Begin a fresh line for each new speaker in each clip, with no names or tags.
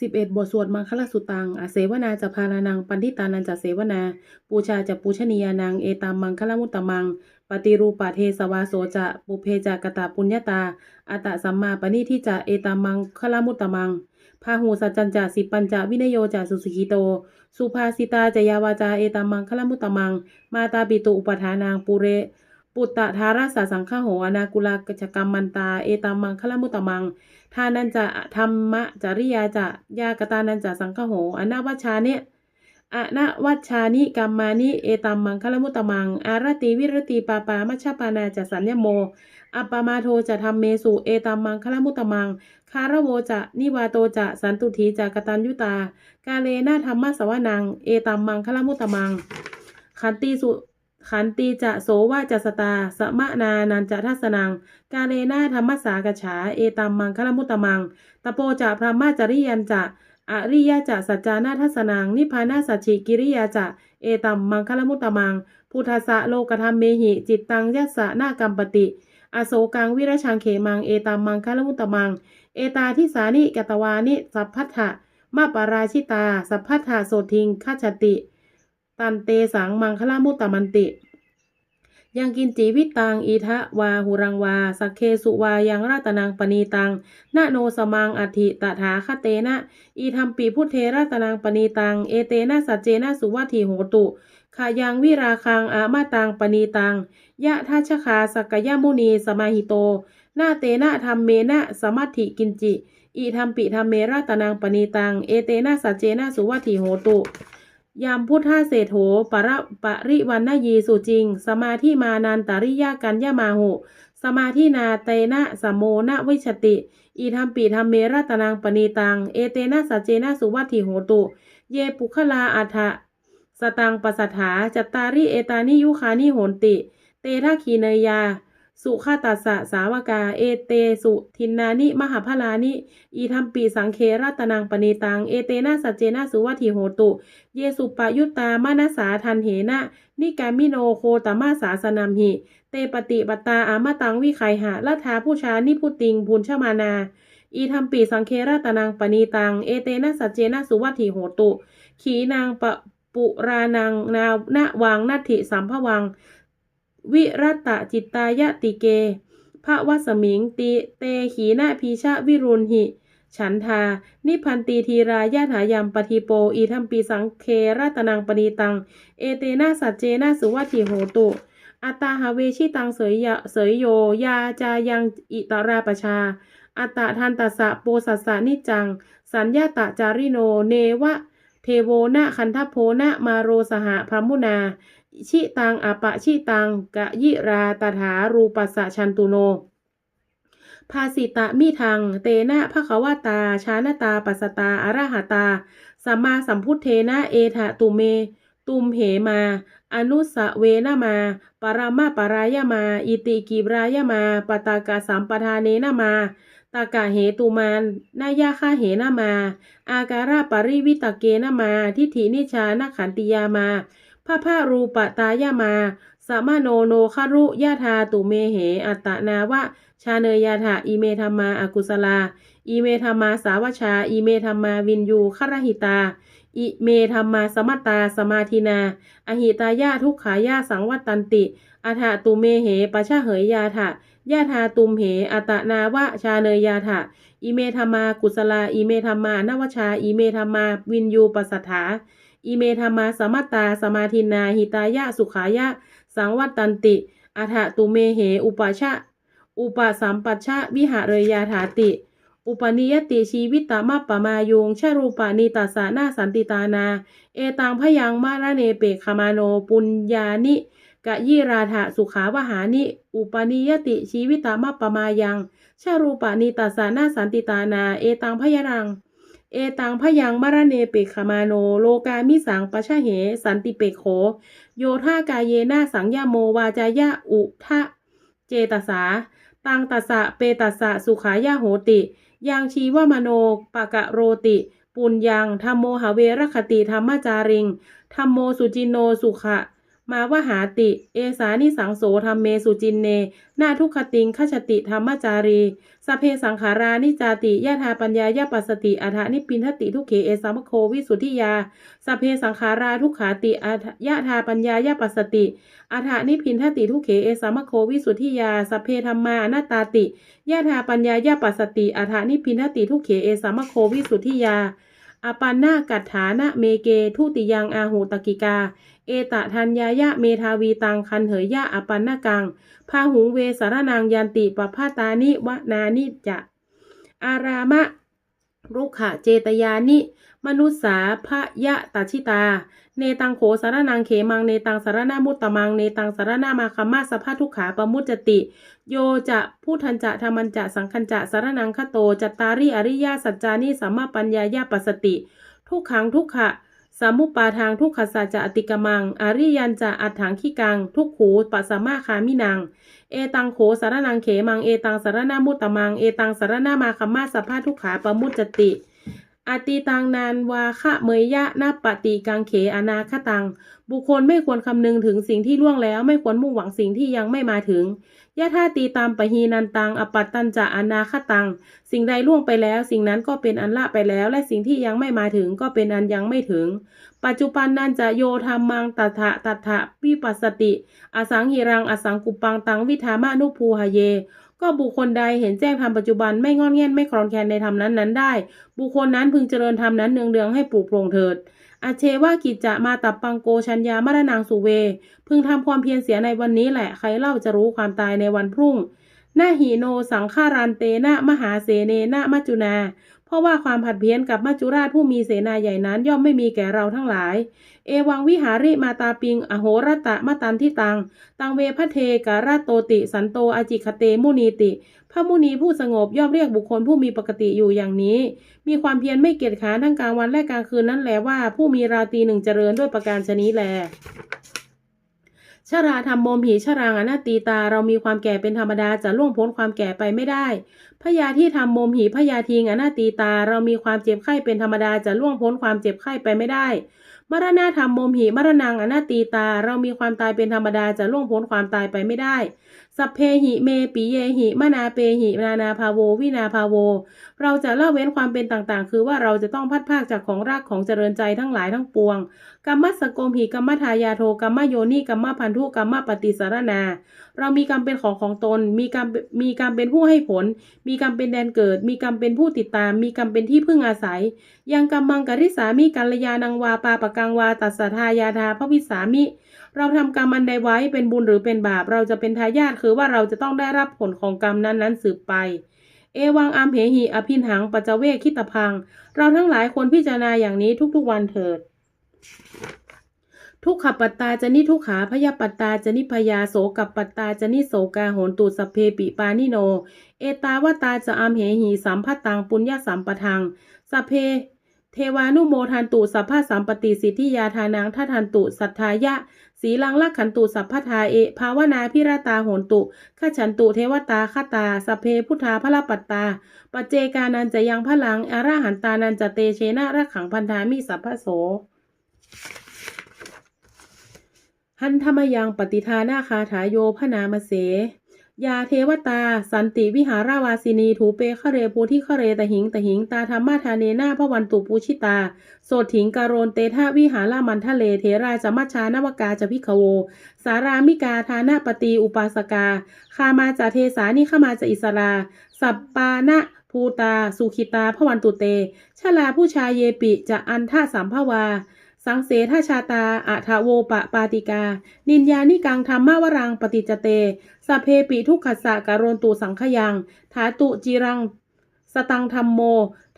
สิบเอ็ดบทสวดมังคลสุตัง อเสวนาจะพารานัง ปันทิตานันจะเสวนา ปูชาจะปูชนียานัง เอตามมังคลมุตตมัง ปฏิรูปาเทสวาโสจะปุเพจากตาปุญญาตา อัตตะสัมมาปณิที่จะเอตามมังคลมุตตมังพาหูสัจจันจะสิปัญจะวินโยจะสุสุขิโต สุภาสิตาจะยาวาจาเอตามังคลมุตตมัง มาตาปิตุอุปทานางปุเร ปุตตะทาราสาสังฆโหอนากุลากจกรรมมันตา เอตามังคลมุตตมัง ทานันจะธรรมะจริยาจะยากตานันจะสังฆโหอนาวัชาเนี่ยอนวัชานิกรรมานิ เอตัมมังคลมุตตมัง อารติวิรติปาปามัชฌปานาจะสัญญโม อัปปมาโทจะทำเมสุเอตัมมังคลมุตตมัง คารโวจะนิวาโตจะสันตุถีจะกตัญยุตา กาเลนะธรรมะสวนัง เอตัมมังคลมุตตมัง ขันติสุ ขันติจะโสวาจัสตา สมะนานันจะทัสนัง กาเลนะธรรมสากฉา เอตัมมังคลมุตตมังตะโปจะพระมาจริยันจะอริยจะสัจจานาทัสนัง นิพพานาสัจฉิกิริยาจะ เอตัมมังคลมุตตมัง พุทธะโลกธรรมเมหิ จิตตังยัสสะนากัมปติ อโศกังวิรชังเขมัง เอตัมมังคลมุตตมัง เอตาทิสานิกตวานิ สัพพัทธะมาปาราชิตา สัพพัทธะโสทิงคัจฉติ ตันเตสังมังคลมุตตมันติ ยังกินจีวิตตังอีทะวาหุรังวา สักเคสุวายังราตนังปณีตังนะโนสมังอธิตถาคเตนะ อีธรรมปีพุทเทราตนังปณีตัง เอเตนะสัจเจนะสุวัตถิโหตุขายังวิราคังอามาตังปณีตัง ยะทัชคาสกยมุนีสมาหิโต นาเตนะธรรมเมนะสมัติกินจิ อีธรรมปิธรรมเมราตนังปณีตัง เอเตนะสัจเจนะสุวัตถิโหตุ ยามพุทธาเศรษโถปรปริวันนยีสุจริง สมาธิมานันตาริยากันยามาหุ สมาธินาเตนะสมโมนะวิชติ อีธรรมปีธรรมเมรตนังปณีตัง เอเตนะสัจเจนะสุวัตถิโหตุ เยปุคลาอัฐะสตังปัสสถาจัตตาริเอตานิยุคานิโหนติ เตทัคีเนยา สุขตัสสะสาวกา เอเตสุทินนานิ มหาพลานิ อีธรรมปีสังเครัตนังปณีตัง เอเตนะสัจเจนะสุวัตถิโหตุ เยสุปยุตตามานาสาทันเหนะนิกามิโนโคตมาสาสนามหิ เตปฏิปตาอามาตังวิไคหะละทาผู้ชานิพุติงพุนชมานา อีธรรมปีสังเคราตนังปณีตัง เอเตนะสัจเจนะสุวัตถิโหตุ ขีนางปะปุรานังนาวนาวังนัตถิสัมภวัง วิรัตจิตตายะติเกพระวสมิงติเตขีนาพีชะวิรุณหิ ฉันทา นิพันตีทีรายาถายามปฏิโป อีทัมปีสังเคราตนังปณีตัง เอเตนะสัจเจนะสุวัติโหตุ อัตาหาเวชิตังเสยยะเสยโย ยาจายังอิตราปชา อัตาทันตสะโปสัสสะนิจจัง สัญญาตะจาริโน เนวะ เทโวนะคันทโพนะมาโรสหะพรมุนา ชิตังอปะชิตังกะยิราตถารูปัสสะชันตุโน ภาสิตะมิทัง เตนะภควตา ชานตาปัสตาอรหตา สัมมาสัมพุทเทนะเอทะตุเม ตุมเหมา อนุสเวนะมา ปรามาปรายมา อิติกิรายมา ปตากาสัมปทานเนนะมาตากะเหตุมานนายาคาเหนะมา อาการาปริวิตเกนะมา ทิฏฐินิชานขันติยามา พระพารูปตายามาสมโนโนคารุยาธาตุเมเห อัตนาวะ ชาเนยาถาอีเมธรรมาอากุสลาอีเมธรรมาสาวชาอีเมธรรมาวินยูครหิตา อิเมธรรมาสมตาสมาธินา อหิตายาทุกขายาสังวัตตันติอัฏฐตุเมเหปะชะเหยยาถะยาธาตุมเห อัตนาวะ ชาเนยยาถะอิเมธรรมากุสลา อิเมธรรมานวชา อิเมธรรมาวินยูปัสสถา อิเมธรรมาสมัตตา สมาธินาหิตายะ สุขายะ สังวัตตันติอัฏฐตุเมเห อุปชะ อุปสัมปัชชะ วิหารยาถาติ อุปนิยติชีวิตตมัปปมายุงชรูปานิตัสสะนาสันติตานา เอตังพยังมาระเนเปกขมาโนปุญญานิกะยิราถะสุขาวหานิ อุปนิยติชีวิตามัปปมายัง ชรูปานิตัสสานาสันติตานา เอตังพยรัง เอตังพยังมรเนเปกขมาโน โลกามิสังปะชะเห สันติเปกโข โยธากายเยนาสังยาโมวาจายะอุทะเจตสา ตังตัสะเปตัสะสุขายะโหติ ยังชีวมโนปะกะโรติ ปุญญังธรรมโมหเวรคติธรรมจาริงธรรมโมสุจินโนสุขะ มาวหาติ เอสานิสังโสธรรมเมสุจินเน นาทุกขติงขชติธรรมจารีสเพสังขารานิจาติยะธาปัญญายะปัสติอัฏฐานิพินทติทุกเขเอสามโควิสุทธิยาสเพสังขาราทุกขาติอัฏฐยะธาปัญญายะปัสติอัฏฐานิพินทติทุกเขเอสามโควิสุทธิยาสเพธรรมานัตาติยะธาปัญญายะปัสติอัฏฐานิพินทติทุกเขเอสามโควิสุทธิยา อปันนากัตฐานะเมเกทุติยังอาหูตกิกา เอตะทัญญายะเมทาวีตังคันเหยยะอปันนากังพาหุงเวสารนางยันติปภาตานิวนานิจะ อารา มะ รุขะเจตยานิ มนุษสาพะยะตัชิตา เนตังโขสารนังเขมัง เนตังสารนามุตตมัง เนตังสารนามาคัมมาสภาทุกขาปมุจจติ โยจะผู้ทันจะธรรมันจะสังคันจะสารนังคโต จัตตาริอริยาสัจจานิสัมมาปัญญายาปัสติ ทุกขังทุกขะสามุปปาทางทุกขสัจจะอติกมัง อริยันจะอัฏฐังขี้กัง ทุกขูปัสสมาคามินัง เอตังโขสารนังเขมัง เอตังสารนามุตตมัง เอตังสารนามาคัมมาสภาทุกขาปมุจจติ อติตังนานวาคะเมยยะนาปฏิกังเขอนาคตัง บุคคลไม่ควรคำนึงถึงสิ่งที่ล่วงแล้วไม่ควรมุ่งหวังสิ่งที่ยังไม่มาถึงยะท่าตีตามปะฮีนันตังอปัตตันจะอนาคตัง สิ่งใดล่วงไปแล้ว สิ่งนั้นก็เป็นอันละไปแล้ว และสิ่งที่ยังไม่มาถึงก็เป็นอันยังไม่ถึง ปัจจุบันนันจะโยธรรมังตัถะตัถะวิปัสสติ อสังหิรังอสังกุปังตังวิธามานุภูหเย ก็บุคคลใดเห็นแจ้งธรรมปัจจุบันไม่งอนแง่นไม่คลอนแคลนในธรรมนั้นนั้นได้ บุคคลนั้นพึงเจริญธรรมนั้นเนืองๆให้ปลูกโปร่งเถิดอาเชว่ากิจจะมาตับปังโกชัญญามรนางสุเว พึงทำความเพียรเสียในวันนี้แหละใครเล่าจะรู้ความตายในวันพรุ่งนาหีโนสังฆารันเตนะมหาเสเนนะมัจจุนา เพราะว่าความผัดเพี้ยนกับมัจจุราชผู้มีเสนาใหญ่นั้นย่อมไม่มีแก่เราทั้งหลาย เอวังวิหาริมาตาปิง อโหรตะมะตันทิตัง ตังเวพเทการาโตติ สันโตอาจิคเตมุนีติ พระมุนีผู้สงบย่อมเรียกบุคคลผู้มีปกติอยู่อย่างนี้ มีความเพียรไม่เกียจค้านทั้งกลางวันและกลางคืนนั่นแหละว่าผู้มีราตรีหนึ่งเจริญด้วยประการชนี้แล ชราธรรมโมมหีชรางอนาตีตาเรามีความแก่เป็นธรรมดาจะล่วงพ้นความแก่ไปไม่ได้พยาที่ทำโมมหีพยาทิงอนาตีตา เรามีความเจ็บไข้เป็นธรรมดาจะล่วงพ้นความเจ็บไข้ไปไม่ได้มรณะธรรมโมมหีมรณังอนาตีตา เรามีความตายเป็นธรรมดาจะล่วงพ้นความตายไปไม่ได้ สัพเพหิเมปิเยหิมนาเปหินานาภาโว วินาภาโว เราจะละเว้นความเป็นต่างๆ คือว่าเราจะต้องพัดภาคจากของรากของเจริญใจทั้งหลายทั้งปวงกรรมสกโกมหิกรรมทายาโทกรรมโยนิกรรมพันธุกรรมปฏิสารนา เรามีกรรมเป็นของของตน มีกรรมมีกรรมเป็นผู้ให้ผล มีกรรมเป็นแดนเกิด มีกรรมเป็นผู้ติดตาม มีกรรมเป็นที่พึ่งอาศัย ยังกรรมังกริสามิกัลยานังวาปาปะกังวาตัสทายาทาพระวิสามิเราทำกรรมอันใดไว้เป็นบุญหรือเป็นบาป เราจะเป็นทายาทคือว่าเราจะต้องได้รับผลของกรรมนั้นๆสืบไป เอวังอัมเหหิอภินหังปัจเวคิตพัง เราทั้งหลายควรพิจารณาอย่างนี้ทุกๆวันเถิด ทุกขปัตตาจนิทุกขาพยาปัตตาจนิพยาโสกับปัตตาจนิโสกาโหนตุสเพปิปานิโน เอตาวตาจะอัมเหหีสัมพัตตังปุญญาสัมปทังสเพ ทวานุโมทันตุสัพพะสัมปติสิทธิยาทานังทัทันตุสัทธายะสีลังลักขันตุสัพพทาเอ ภาวนาพิรตาโหนตุขฉันตุเทวตาคตาสเพพุทธาพระปัตตา ปัจเจกานันจะยังพลังอาราหันตานันจะเตเชนะรักขังพันธามิสัพพะโสหันธรรมยังปฏิทานาคาถาโยพนามเส ยาเทวตา สันติวิหาราวาสินีถูเปคเรภูที่คเรตหิงตหิงตาธรรมาทาเนนาพระวันตุปูชิตา โสถิงการโรนเตทะวิหารามันทะเลเทราจมัชานวกาจะพิขโว สารามิกาทานาปตีอุปาสกา คามาจาเทสานิขมาจะอิสรา สัปปานะภูตา สุขิตาพระวันตุเต ชลาผู้ชายเยปิจะอันท่าสัมภวา สังเสทาชาตาอะทะโวปะปาติกา นินยานิกังธรรมวรังปฏิจเตสพเพปิทุกขสะการนตุสังขยัง ถาตุจิรัง สตังธรรมโม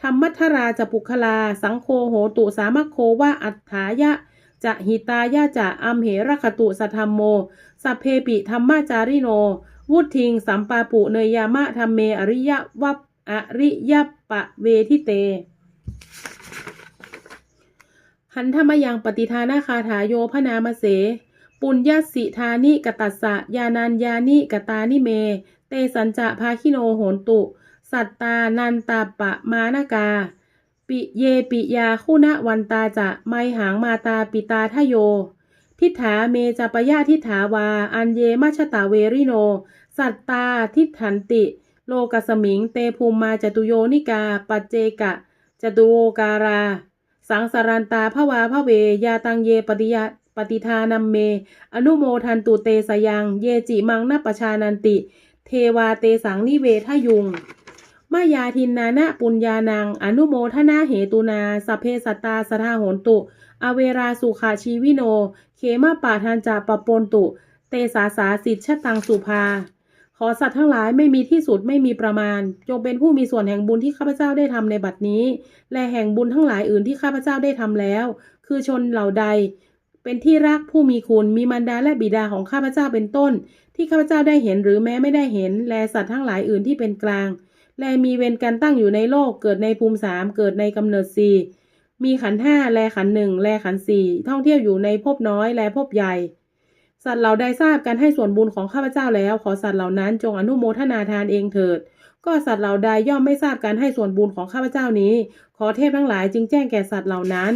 ธรรมัทราจะปุคลา สังโคโหตุสามคโควะอัฏฐายะ จะหิตายะจะอัมเหรคตุสธรรมโมสัพเพปิธรรมจาริโน วุทิงสัมปาปุเนยยามะธรรมเมอริยวัปอริยปะเวทิเต หันธรรมยังปฏิทานาคาถาโยพนามเส ปุญญสิทานิกตัสสะยานันยานิกตานิเม เตสัญจะภาคิโนโหนตุ สัตตานันตาปะมานากา ปิเยปิยาคุณวันตาจะไมหังมาตาปิตาทโย ทิฏฐาเมจปยาทิฏฐาวา อันเยมัชตาเวริโน สัตตาทิฏฐันติ โลกสมิง เตภูมิมาจตุโยนิกา ปัจเจกะจตุโวการา สังสารันตาภวาภเวยาตังเยปฏิยาปฏิทานัมเม อนุโมทันตุเตสยัง เยจิมังนปชานันติ เทวาเตสังนิเวทยุงมายาทินนานะปุญญานัง อนุโมทนาเหตุนาสเพสตาสทาโหนตุ อเวราสุขาชีวิโน เขมาป่าทันจาปปนตุ เตสาสาสิทธชตังสุภา ขอสัตว์ทั้งหลายไม่มีที่สุดไม่มีประมาณ จงเป็นผู้มีส่วนแห่งบุญที่ข้าพเจ้าได้ทำในบัดนี้ และแห่งบุญทั้งหลายอื่นที่ข้าพเจ้าได้ทำแล้ว คือชนเหล่าใด เป็นที่รักผู้มีคุณมีมารดาและบิดาของข้าพเจ้าเป็นต้น ที่ข้าพเจ้าได้เห็นหรือแม้ไม่ได้เห็น และสัตว์ทั้งหลายอื่นที่เป็นกลาง และมีเวรกันตั้งอยู่ในโลกเกิดในภูมิสามเกิดในกำเนิดสี่มีขันห้าแลขันหนึ่งแลขันสี่ท่องเที่ยวอยู่ในภพน้อย และภพใหญ่ สัตว์เหล่าใดทราบการให้ส่วนบุญของข้าพเจ้าแล้ว ขอสัตว์เหล่านั้นจงอนุโมทนาทานเองเถิด ก็สัตว์เหล่าใดย่อมไม่ทราบการให้ส่วนบุญของข้าพเจ้านี้ ขอเทพทั้งหลายจึงแจ้งแก่สัตว์เหล่านั้น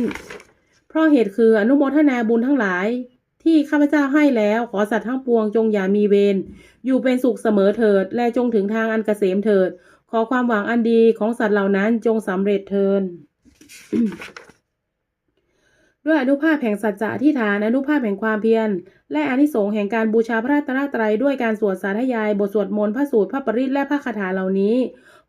เพราะเหตุคืออนุโมทนาบุญทั้งหลาย ที่ข้าพเจ้าให้แล้วขอสัตว์ทั้งปวงจงอย่ามีเวรอยู่เป็นสุขเสมอเถิด และจงถึงทางอันเกษมเถิด ขอความหวังอันดีของสัตว์เหล่านั้นจงสำเร็จเทิน ด้วยอนุภาพแห่งสัจจะที่ฐานอนุภาพแห่งความเพียร และอนิสงส์แห่งการบูชาพระตรัตนตรัยด้วยการสวดสาธยาย บทสวดมนต์พระสูตรพระปริตรและพระคาถาเหล่านี้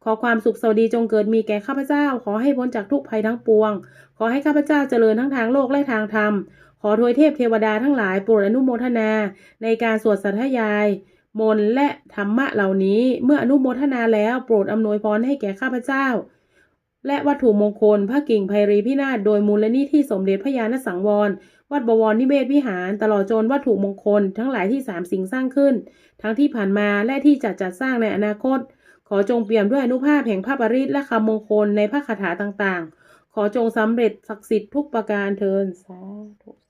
ขอความสุขสวัสดีจงเกิดมีแก่ข้าพเจ้า ขอให้พ้นจากทุกภัยทั้งปวง ขอให้ข้าพเจ้าเจริญทั้งทางโลกและทางธรรม ขอทวยเทพเทวดาทั้งหลายโปรดอนุโมทนา ในการสวดสาธยาย มนและธรรมะเหล่านี้ เมื่ออนุโมทนาแล้วโปรดอำนวยพรให้แก่ข้าพเจ้า และวัตถุมงคลพระกิ่งไพรีพินาศโดยมูลนิธิสมเด็จพระยาณสังวร วัดบวรนิเวศวิหาร ตลอดจนวัตถุมงคล ทั้งหลายที่สามสิ่งสร้างขึ้น ทั้งที่ผ่านมาและที่จะจัดสร้างในอนาคต ขอจงเปี่ยมด้วยอนุภาพแห่งพระปริตและคำมงคลในพระคาถาต่างๆ ขอจงสำเร็จศักดิ์สิทธิ์ทุกประการเทินสาธุ